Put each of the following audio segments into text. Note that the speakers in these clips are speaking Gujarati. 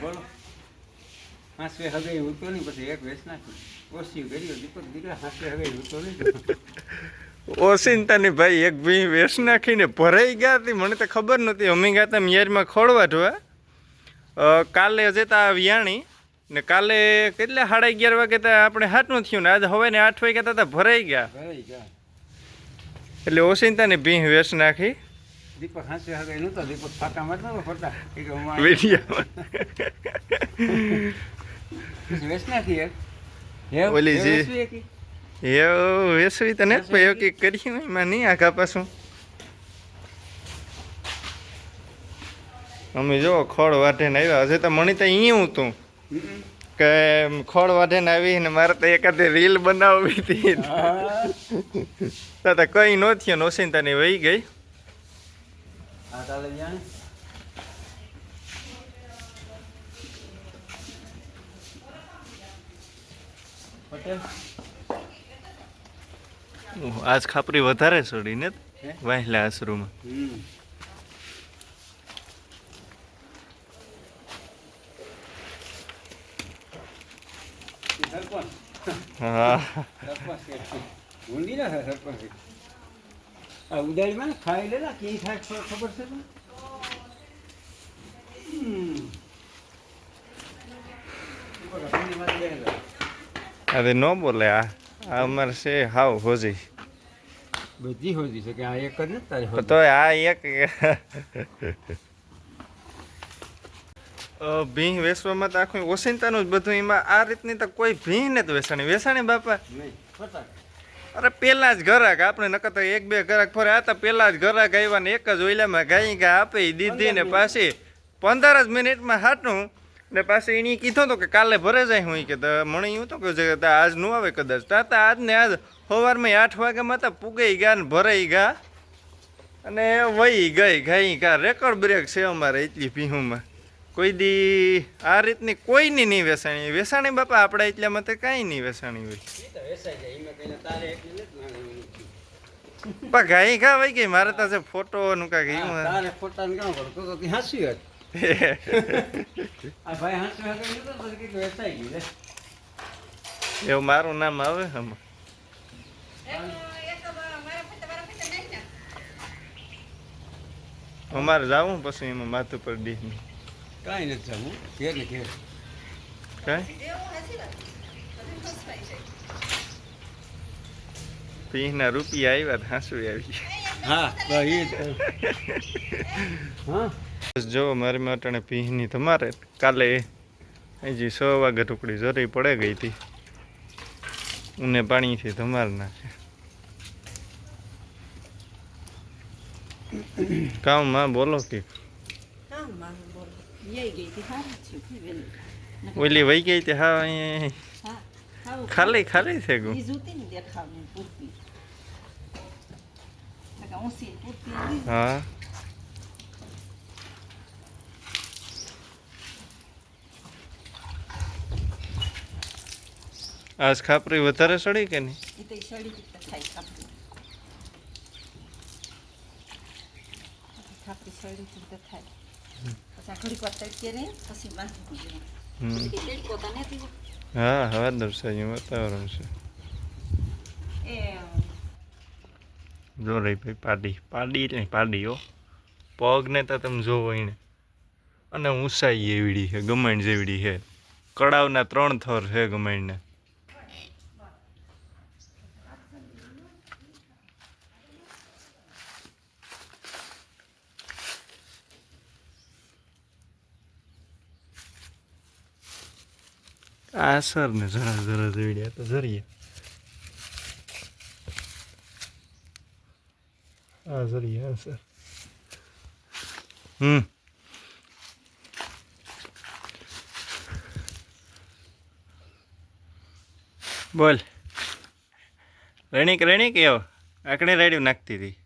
બોલો હાંસવે હવે ઉતો નહીં પછી એક વેસ નાખી ઓછી કર્યો દીપક દીકરા હાંસવે હવે ઉતો નહીં ઓસિંતાની ભાઈ એક ભી વેસ નાખીને ભરાઈ ગયા હતી મને તો ખબર નહોતી. અમે ગયા હતા યારમાં ખોળવા જોવા. કાલે જતા વિયાણી ને કાલે કેટલા સાડા અગિયાર વાગે આપણે હાથનું થયું ને આજે હવે ને આઠ વાગ્યા હતા ભરાઈ ગયા. ભરાઈ ગયા. એટલે ઓસિંતાની ભીં વેસ નાખી. દીપક હાંસવે હવે નહોતો દીપક ફાટા મારતો હતો ફરતા. કે હું આ- વેસ નાખી એક. ઓલી જે-? એવું વેસવી તો પણ એવું કંઈક કર્યું એમાં નહીં આખા પાછું. અમે જો ખોળ વાઢીને આવ્યા. હશે તો મણી તો અહીંયા હું હમ. કે ખોળ વાઢીને આવી ને મારે તો એકાદ રીલ બનાવવી હતી. તો કઈ ન થયું નોસિંતાની વહી ગઈ. આજ ખાપરી વધારે છોડી ને? હે? આશરૂમાં સરપંચ હા સરપંચ કે છે. ઊંડી ના સરપંચ આ ઉદાડીમાં ખાઈ લે ને થાય ખબર છે તને હમ. ઉપર ઊંડીમાં બેસેલા. અરે ન બોલે આ અમારે છે હાવ હોજી બધી હોજી છે કે આ એક જ ને તો આ એક અ, ભીં વેસવામાં તો આખું ઓસિંતાનું જ બધું એમાં આ રીતની તો કોઈ ભીં ને વેસાણી વેસાણી બાપા? અરે પેલા જ ગરાક આપણે નકર તો એક બે ગરાક ફરે. આ તો પેલા જ ગરાક આવ્યા ને એક જ ઓઈલામાં ગાઈ ગા આપી દીધી ને પાછી પંદર જ મિનિટમાં હાટું. ને પાછી એને કીધો તો કે કાલે ભરે જાય હું કે મને એવું તો કે આજનું આવે કદાચ. તા તા આજ ને આજ સવારમાં આઠ વાગ્યામાં તો પૂગાઈ ગયા ને ભરાઈ ગયા. અને વહી ગઈ ગાઈ ગા. રેકોર્ડ બ્રેક છે અમારે એટલી પીહુમાં કોઈ દી આ રીતની કોઈની નહીં વેસાણી. વેસાણી બાપા આપણા એટલા માટે કાંઈ નહીં વેસાણી હોય. પણ ગાઈ ઘા વહી ગઈ? મારે તો ફોટો નું કા હા, તારે ફોટા ને કેમ પડતો તો તી હાંસી હોત. આ ભાઈ હાંસી વગર તો પછી કે વેસાઈ ગયું. એવું મારું નામ આવે હમ અમારે જાવું પછી એમાં માથું પર ડી કાંઈ નથી જમવું ઘેર ને ઘેર. કાંઈ? પીના રૂપિયા આવ્યા તો હાંસુ આવી હા તો હા? બસ જો મારી માટાણે પીહની તમારે કાલે હજી સો વાગે ટુકડી જરૂરી પડે ગઈ હતી. ઉને પાણીથી ધમાર નાખે. કામમાં બોલો કે? ઓલી વહી ગઈ તે હા ખાલી ખાલી છે ગુ હા. આજ ખાપરી વધારે સડી કે નહીં? હમ. હા હવા દર્શાવ્યું વાતાવરણ છે જો રહી ભાઈ પાડી પાડી નહીં પાડી હો પગને તો તમે જોવો એને અને ઊંચાઈ એવડી છે ગમાણ જેવડી છે કડાવના ત્રણ થર છે ગમાણને આ સર ને જરા જરા આ તો જરીએ. આ જરીએ, આ સર. હમ. બોલ. રેણીક રેણીક એવો આકડે રેડ્યું નાખતી હતી.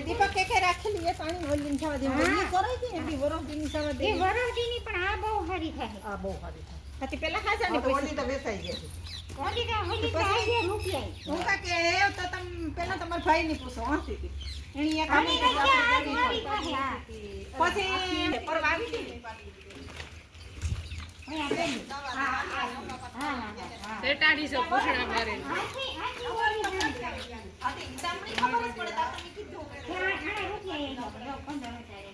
દીપક કે રાખેલી એ પાણી ઓલીને થવા દે ઓલી કરાઈ હતી ને એટલી વરફદીની થવા દે ની પણ આ બહુ સારી થાય આ બહુ સારી થાય. પેલા ખાસા ને ઓલી તો વેચાઈ ગઈ ઓલી તો ઓલી તો આજે રૂપિયા હું કા કે એ તો તમે પેલા તમારા ભાઈ ને પૂછો હસી એની એક પછી પરવા આવી હતી ને. હા હા હા. હા સેટાડી છે પૂછડા મારે આખી આખી ઓલી સારી થાય હાથી સાંભળી ખબર જ પડે તો આપણને કીધું કે ત્યાં આના રૂપિયા એ લો પંદર હજાર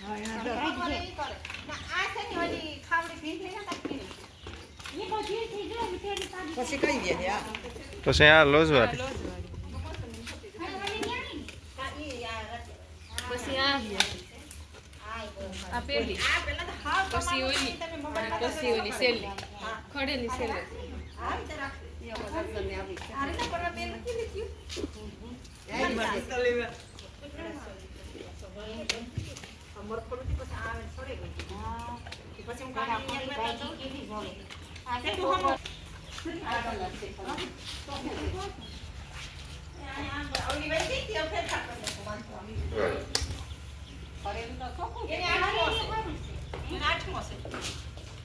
હા, એના તો ખબર ઈ કરે. ના, આ છે ને ઓલી ખાવડી ભીંડી ના નાખી ને. એ તો જે થઈ ગયો ને તેની પાસે પછી કઈ ગયા છે આ પછી આ લોજવાડી. પછી આ આ પેલી આ પેલા તો હાવ પછી ઓલી. પછી ઓલી સેલી હા. ખડેલી સેલી પછી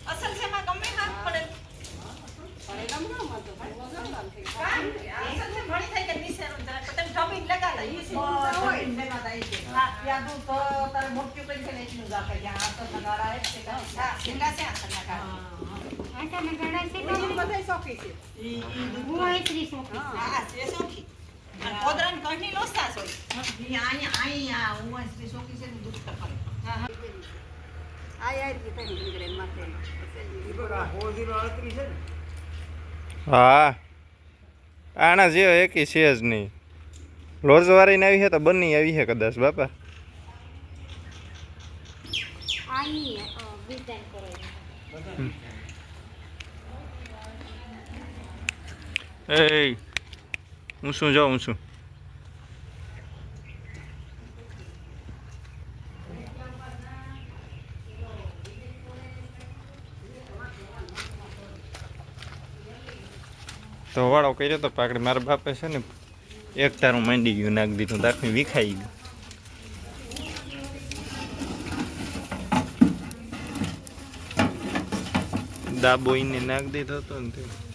અસલ છે એમાં ગમે હાથ પડે. હા, અસલ છે ઘણી થઈ ગઈ નિશેનું જરાક. પણ તમે જમીન લગાડો, ઈ છે. હોય ને એમાં થાય હા, ત્યાં તો તારે મોટું કરી છે એટલું જ આપે. જ્યાં આ નગાડા એ છે હા, શીલા છે આસલના કારણે. આટાને ગળા છે તો બધાય શોખી છે. ઈ- ઈ હું આઈત્રી છોકરી હા, હા, છે શોખી. અને કોદરાની ઘરની લોસાસ હોય. ઈ અહીંયા- અહીંયા હું આ સ્ત્રી છોકરી છે ને દૂધ ઈ બરા હોળ જીરો અડત્રીસ છે ને? હા આના જેવો એકી છે જ નહીં રોજવારી આવી છે તો બંને આવી છે કદાચ બાપા આઈ વિધાન કરે એ હું શું જાઉં છું તો વાળો કર્યો તો પાકડી મારા બાપે છે ને, એક તારું માંડી ગયું, નાખી દીધું દાખલી વિખાઈ ગયું. દાબો નાખ નાખી દીધો હતો ને તે.